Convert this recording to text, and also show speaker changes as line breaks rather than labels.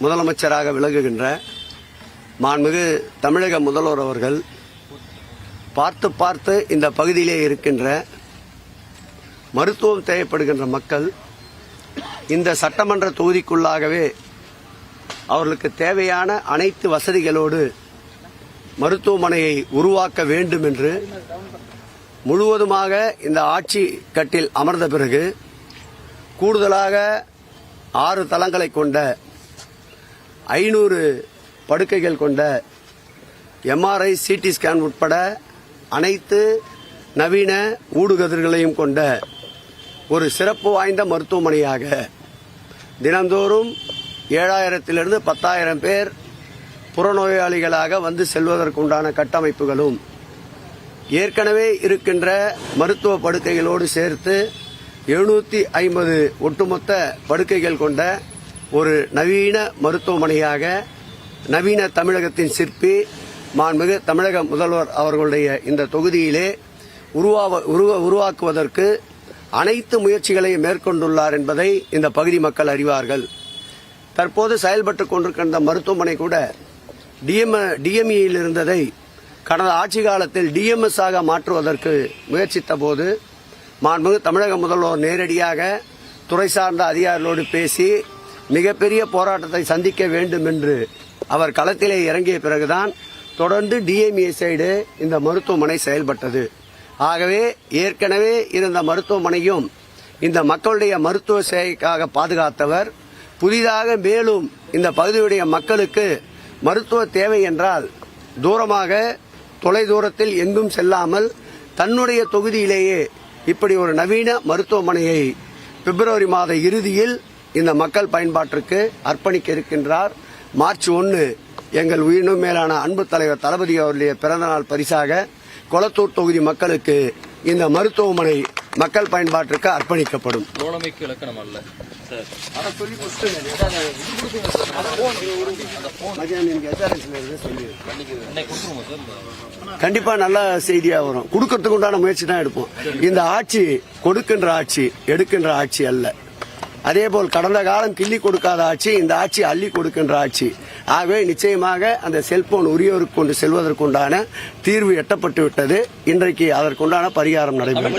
முதலமைச்சராக விலகுகின்ற மாண்புமிகு தமிழக முதல்வர் அவர்கள் பார்த்து பார்த்து இந்த பகுதியிலே இருக்கின்ற மருத்துவம் தேவைப்படுகின்ற மக்கள் இந்த சட்டமன்ற தொகுதிக்குள்ளாகவே அவர்களுக்கு தேவையான அனைத்து வசதிகளோடு மருத்துவமனையை உருவாக்க வேண்டும் என்று முழுவதுமாக இந்த ஆட்சி கட்டில் அமர்ந்த பிறகு கூடுதலாக ஆறு தளங்களை கொண்ட ஐநூறு படுக்கைகள் கொண்ட எம்ஆர்ஐ சிடி ஸ்கேன் உட்பட அனைத்து நவீன ஊடுகதிர்களையும் கொண்ட ஒரு சிறப்பு வாய்ந்த மருத்துவமனையாக தினந்தோறும் ஏழாயிரத்திலிருந்து பத்தாயிரம் பேர் புறநோயாளிகளாக வந்து செல்வதற்குண்டான கட்டமைப்புகளும் ஏற்கனவே இருக்கின்ற மருத்துவ படுக்கைகளோடு சேர்த்து எழுநூற்றி ஐம்பது ஒட்டுமொத்த படுக்கைகள் கொண்ட ஒரு நவீன மருத்துவமனையாக நவீன தமிழகத்தின் சிற்பி மாண்புமிகு தமிழக முதல்வர் அவர்களுடைய இந்த தொகுதியிலே உருவாவ உருவ- உருவாக்குவதற்கு அனைத்து முயற்சிகளையும் மேற்கொண்டுள்ளார் என்பதை இந்த பகுதி மக்கள் அறிவார்கள். தற்போது செயல்பட்டுக் கொண்டிருக்கின்ற மருத்துவமனை கூட டிஎம் டிஎம்இயில் இருந்ததை கடந்த ஆட்சி காலத்தில் டிஎம்எஸ் ஆக மாற்றுவதற்கு முயற்சித்த போது மாண்புமிகு தமிழக முதல்வர் நேரடியாக துறை சார்ந்த அதிகாரிகளோடு பேசி மிகப்பெரிய போராட்டத்தை சந்திக்க வேண்டும் என்று அவர் களத்திலே இறங்கிய பிறகுதான் தொடர்ந்து டிஎம்ஏ சைடு இந்த மருத்துவமனை செயல்பட்டது. ஆகவே ஏற்கனவே இருந்த மருத்துவமனையும் இந்த மக்களுடைய மருத்துவ சேவைக்காக பாதுகாத்தவர். புதிதாக மேலும் இந்த பகுதியுடைய மக்களுக்கு மருத்துவ தேவை என்றால் தூரமாக தொலை தூரத்தில் எங்கும் செல்லாமல் தன்னுடைய தொகுதியிலேயே இப்படி ஒரு நவீன மருத்துவமனையை பிப்ரவரி மாத இறுதியில் இந்த மக்கள் பயன்பாட்டிற்கு அர்ப்பணிக்க இருக்கின்றார். மார்ச் ஒன்று எங்கள் உயிரினும் மேலான அன்பு தலைவர் தளபதி அவருடைய பிறந்தநாள் பரிசாக கொளத்தூர் தொகுதி மக்களுக்கு இந்த மருத்துவமனை மக்கள் பயன்பாட்டிற்கு அர்ப்பணிக்கப்படும்.
தோழமைக்கு இலக்கணம் அல்ல.
கண்டிப்பா நல்ல செய்தியா வரும். கொடுக்கறதுக்கு உண்டான முயற்சி தான் எடுப்போம். இந்த ஆட்சி கொடுக்கின்ற ஆட்சி எடுக்கின்ற ஆட்சி அல்ல. அதேபோல் கடந்த காலம் கிள்ளி கொடுக்காத ஆட்சி இந்த ஆட்சி அள்ளி கொடுக்கின்ற ஆட்சி. ஆகவே நிச்சயமாக அந்த செல்போன் உரியவருக்கு கொண்டு செல்வதற்குண்டான தீர்வு எட்டப்பட்டு விட்டது இன்றைக்கு அதற்குண்டான பரிகாரம் நடைபெறும்